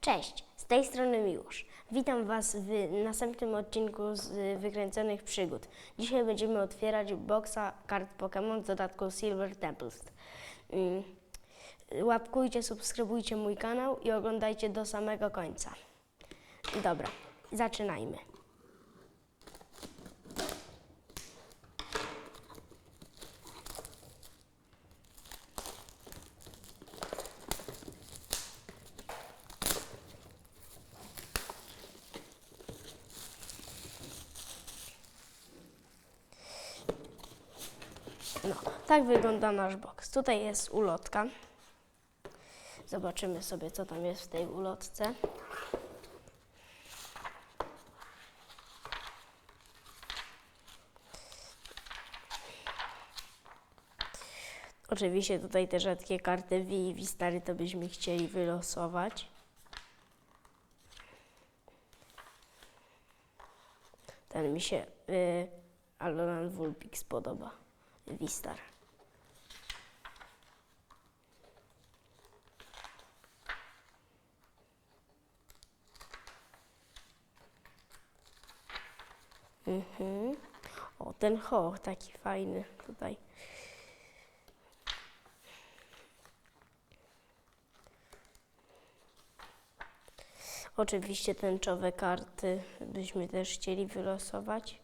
Cześć, z tej strony Miłosz. Witam Was w następnym odcinku z Wykręconych Przygód. Dzisiaj będziemy otwierać boxa kart Pokémon z dodatku Silver Tempest. Mm, Łapkujcie, subskrybujcie mój kanał i oglądajcie do samego końca. Dobra, zaczynajmy. No, tak wygląda nasz box. Tutaj jest ulotka. Zobaczymy sobie, co tam jest w tej ulotce. Oczywiście tutaj te rzadkie karty V i V-Stary to byśmy chcieli wylosować. Ten mi się y, Alolan Vulpix podoba. V-Star. Mhm. O, ten hoch taki fajny tutaj. Oczywiście tęczowe karty byśmy też chcieli wylosować.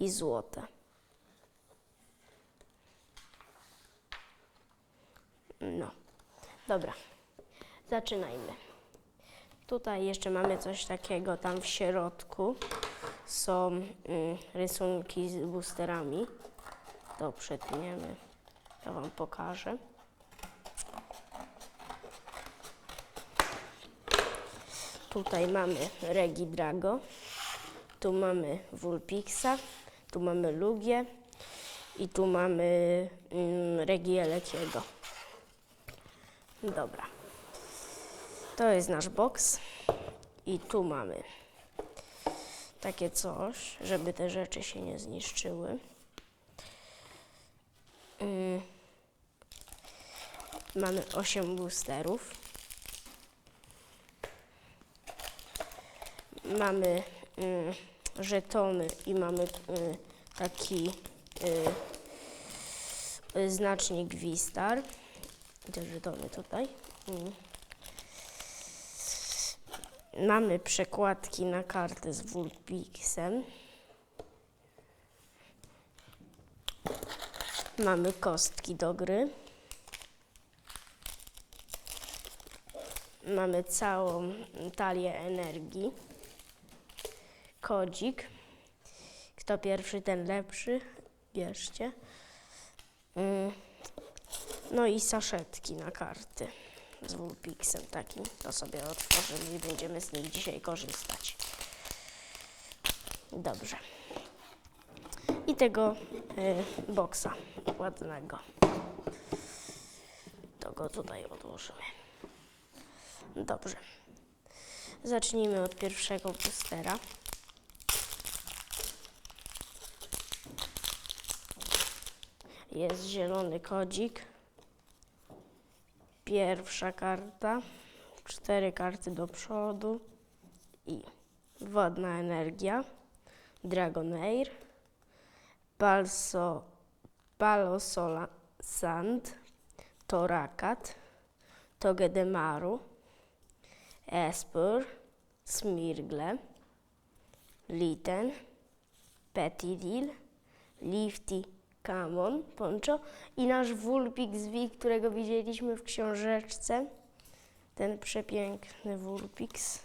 I złote. No, dobra. Zaczynajmy. Tutaj jeszcze mamy coś takiego tam w środku. Są mm, rysunki z boosterami. To przetniemy. To Wam pokażę. Tutaj mamy Regidrago. Tu mamy Vulpixa. Tu mamy Lugię. I tu mamy mm, Regielekiego. Dobra. To jest nasz box. I tu mamy takie coś, żeby te rzeczy się nie zniszczyły. Mm. Mamy 8 boosterów. Mamy mm, żetony i mamy y, taki y, y, znacznik Wistar. Te żetony tutaj. Mm. Mamy przekładki na karty z Vulpixem. Mamy kostki do gry. Mamy całą talię energii. Kodzik. Kto pierwszy, ten lepszy. Bierzcie. Mm. No i saszetki na karty z Vulpixem takim. To sobie otworzymy i będziemy z nich dzisiaj korzystać. Dobrze. I tego y, boksa ładnego. To go tutaj odłożymy. Dobrze. Zacznijmy od pierwszego boostera. Jest zielony kodzik. Pierwsza karta. Cztery karty do przodu. I wodna energia. Dragonair. Balso, Palosola Sand. Torakat. Togedemaru. Espur. Smirgle. Litten. Petidil. Lifty Camon, Poncho i nasz Vulpix V, którego widzieliśmy w książeczce. Ten przepiękny Vulpix.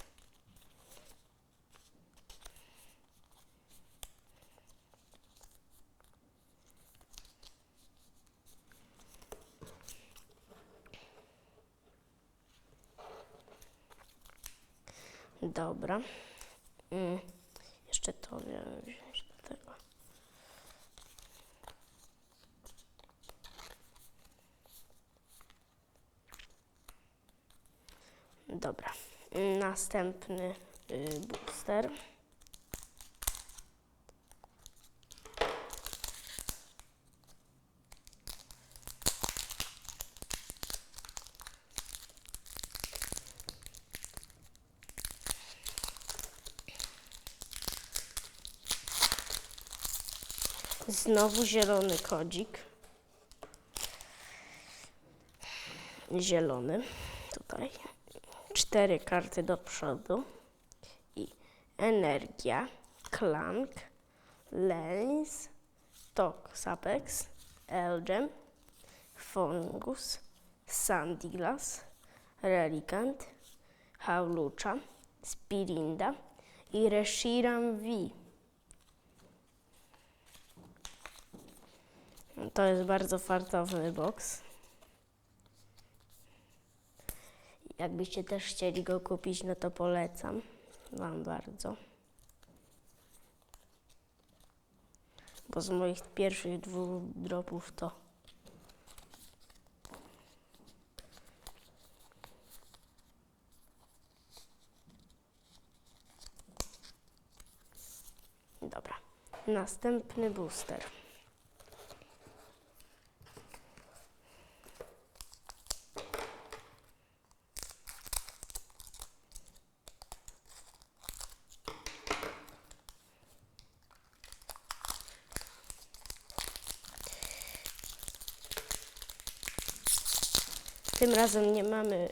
Dobra. Mm. Jeszcze to Dobra. Następny y, booster. Znowu zielony kodzik. Zielony tutaj. Cztery karty do przodu. I energia, klank, lens, toxapex, elgem, fungus, sandyglass, relikant, haulucza, spirinda i reshiram V. To jest bardzo fartowny boks. Jakbyście też chcieli go kupić, no to polecam Wam bardzo. Bo z moich pierwszych dwóch dropów to Dobra. Następny booster. Tym razem nie mamy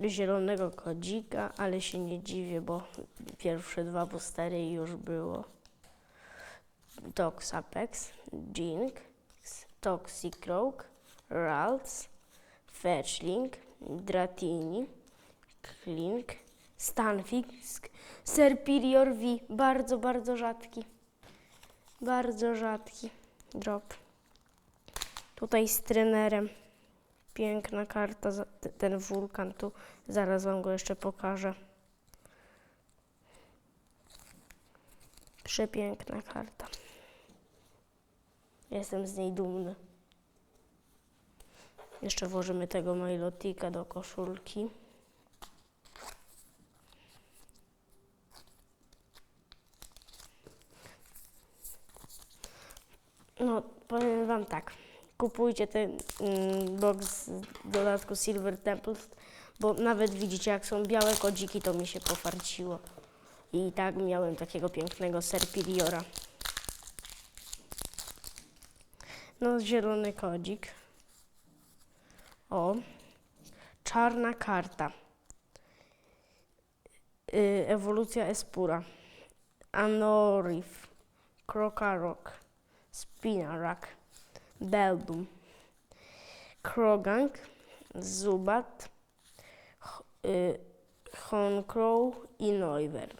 y, zielonego kodzika, ale się nie dziwię, bo pierwsze dwa boostery już było. Toxapex, Jinx, Toxic Rogue, Ralts, Fetchling, Dratini, Klink, Stanfisk, Serpirior V. Bardzo, bardzo rzadki. Bardzo rzadki drop. Tutaj z trenerem. Piękna karta, ten wulkan tu. Zaraz wam go jeszcze pokażę. Przepiękna karta. Jestem z niej dumny. Jeszcze włożymy tego Milotika do koszulki. No, powiem Wam tak. Kupujcie ten mm, box z dodatku Silver Temples, bo nawet widzicie, jak są białe kodziki, to mi się pofarciło. I tak miałem takiego pięknego Serpiliora. No, zielony kodzik. O, czarna karta. Y, ewolucja Espura. Anorif. Krokarok. Spinarak. Beldum. Krogank. Zubat. Y, Honcrow i Neuwern.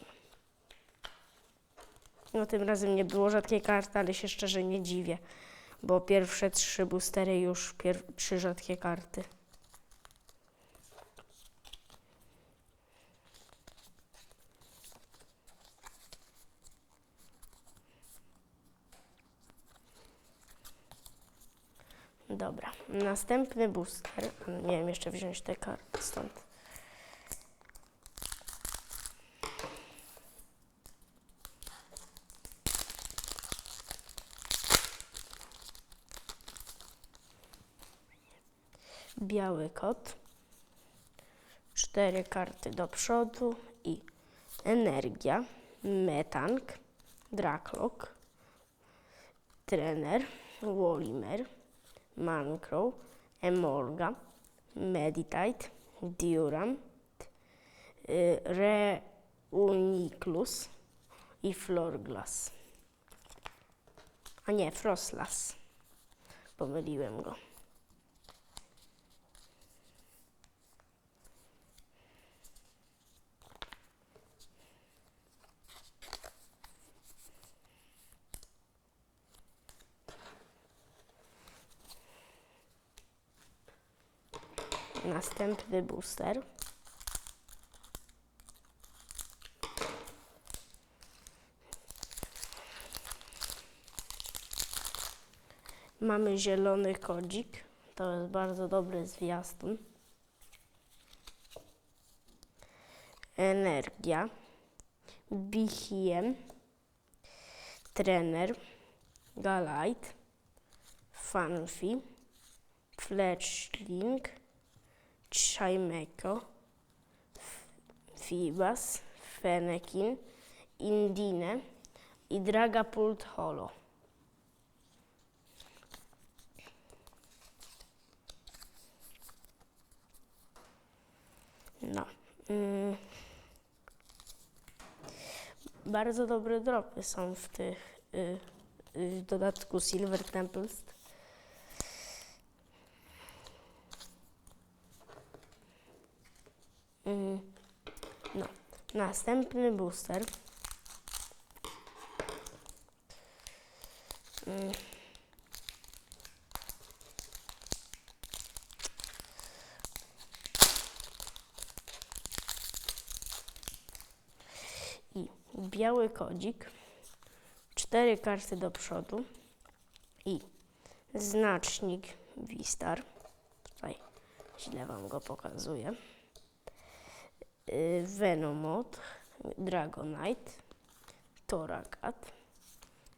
No tym razem nie było rzadkiej karty, ale się szczerze nie dziwię, bo pierwsze trzy boostery już trzy rzadkie karty. Dobra, następny booster. Miałem jeszcze wziąć te karty stąd. Biały kot. Cztery karty do przodu i energia, metank, draklock, trener, Wolimer, Mancrow, Emolga, Meditite, Duram, y, Reuniclus i Florglass. A nie, Frostlass. Pomyliłem go. Następny booster. Mamy zielony kodzik. To jest bardzo dobry zwiastun. Energia. Bichiem. Trener. Galite. Fanfi. Fletchling. Chaimeko, Fibas, Fenekin, Indine, i Dragapult Holo. No. Mm. Bardzo dobre dropy są w tych y, y, w dodatku Silver Temples. No. Następny booster. Mm. I biały kodzik, cztery karty do przodu i znacznik Wistar. Tutaj źle Wam go pokazuję. Y, Venomoth, Dragonite, Torakat,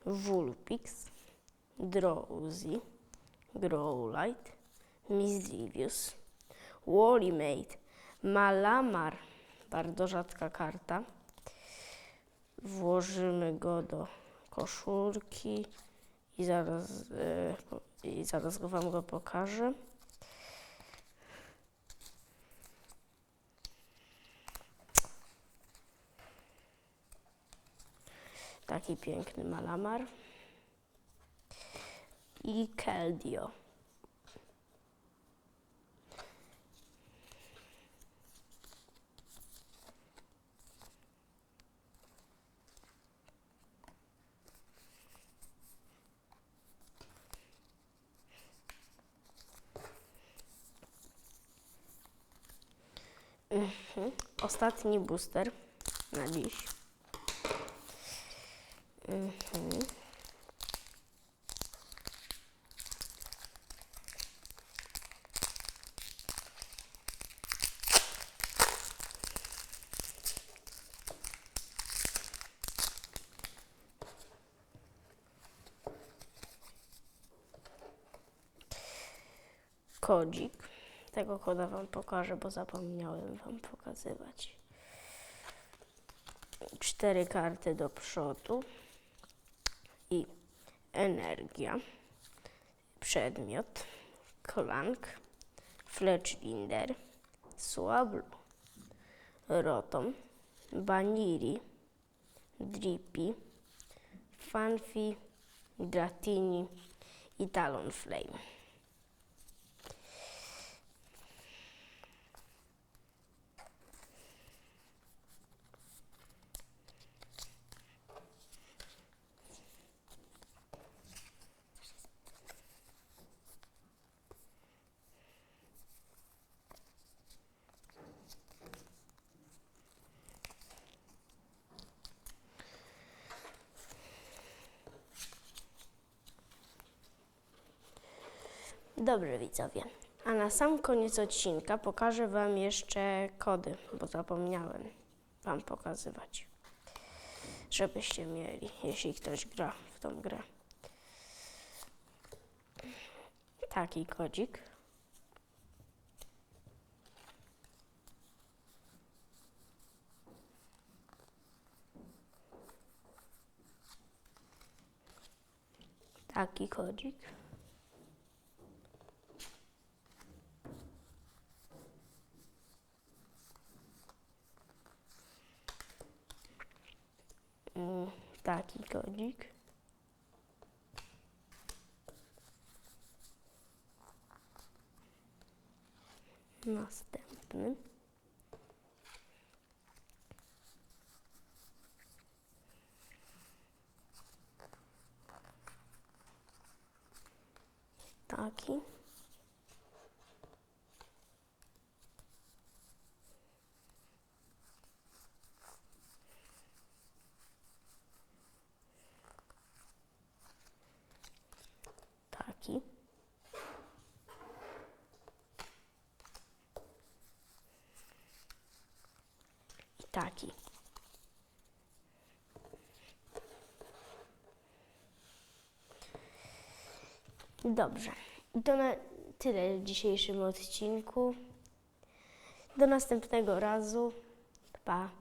Vulpix, Drowsy, Growlite, Misdrevious, Wallimate, Malamar, bardzo rzadka karta. Włożymy go do koszulki i zaraz, po- i zaraz Wam go pokażę. Taki piękny malamar. I Keldio. Mhm. Ostatni booster na dziś. Kodzik. Tego koda Wam pokażę, bo zapomniałem Wam pokazywać. Cztery karty do przodu energia, przedmiot, klank, fletchlinder, słablu, rotom, baniri, drippy, fanfi, dratini i talonflame. Dobrze widzowie, a na sam koniec odcinka pokażę Wam jeszcze kody, bo zapomniałem Wam pokazywać, żebyście mieli, jeśli ktoś gra w tą grę. Taki kodzik. Taki kodzik. Mm, taki kodzik. Następny. Taki. Taki. I taki. Dobrze. I to na tyle w dzisiejszym odcinku. Do następnego razu. Pa.